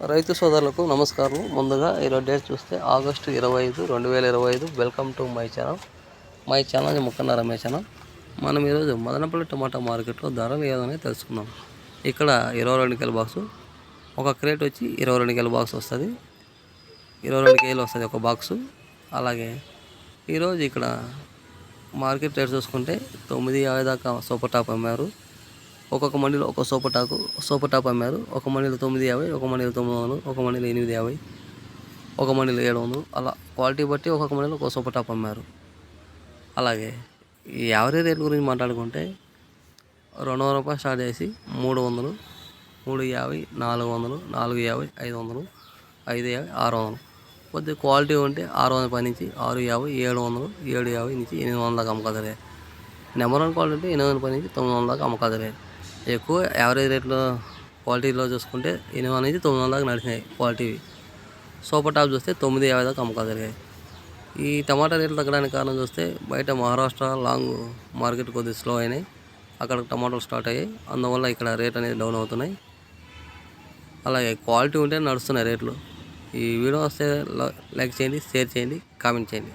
రైతు సోదరులకు నమస్కారం ముందుగా ఈరోజు డేట్ చూస్తే ఆగస్టు ఇరవై ఐదు రెండు వేల ఇరవై ఐదు. Welcome to my channel. My channel Mukkanna Ramesh channel మనం ఈరోజు మదనపల్లి టమాటా మార్కెట్లో ధరలు ఏదని తెలుసుకుందాం. ఇక్కడ ఇరవై రెండు కేల బాక్సు ఒక క్రేట్ వచ్చి ఇరవై రెండు కేల బాక్స్ వస్తుంది. ఇరవై రెండు కేజీలు వస్తుంది ఒక బాక్సు అలాగే ఈరోజు ఇక్కడ మార్కెట్ రేట్ చూసుకుంటే తొమ్మిది యాభై దాకా సూపర్ టాప్ అమ్మారు. ఒక్కొక్క మండీలో ఒక సూపర్ టాకు సూపర్ టాప్ అమ్మారు. ఒక మండీలో తొమ్మిది యాభై ఒక మండీలో తొమ్మిది వందలు ఒక మండీలో ఎనిమిది యాభై ఒక మండీలో ఏడు వందలు. అలా క్వాలిటీ బట్టి ఒక్కొక్క మండీలో ఒక సూపర్ టాప్ అమ్మారు. అలాగే ఈ యావరేజ్ రేట్ గురించి మాట్లాడుకుంటే రెండు వందల రూపాయలు స్టార్ట్ చేసి మూడు వందలు మూడు యాభై నాలుగు వందలు నాలుగు యాభై ఐదు వందలు ఐదు యాభై ఆరు వందలు. కొద్దిగా క్వాలిటీ ఉంటే ఆరు వందల పై నుంచి ఆరు యాభై ఏడు వందలు ఏడు యాభై నుంచి ఎనిమిది వందల దాకా అమ్మకాదరే నెంబర్ వన్ క్వాలిటీ ఉంటే ఎనిమిది వందల పై నుంచి తొమ్మిది వందల దాకా అమ్మకాదరే ఎక్కువ యావరేజ్ రేట్లో క్వాలిటీలో చూసుకుంటే ఎనిమిది అనేది నుంచి తొమ్మిది వందల దాకా నడిచినాయి క్వాలిటీవి సూపర్ టాప్ చూస్తే తొమ్మిది యాభై దాకా అమ్మకాదరే ఈ టమాటా రేట్లు తగ్గడానికి కారణం చూస్తే బయట మహారాష్ట్ర లాంగ్ మార్కెట్ కొద్దిగా స్లో అయినాయి. అక్కడ టమాటాలు స్టార్ట్ అయ్యాయి. అందువల్ల ఇక్కడ రేట్ అనేది డౌన్ అవుతున్నాయి. అలాగే క్వాలిటీ ఉంటే నడుస్తున్నాయి రేట్లు. ఈ వీడియో వస్తే లైక్ చేయండి షేర్ చేయండి కామెంట్ చేయండి.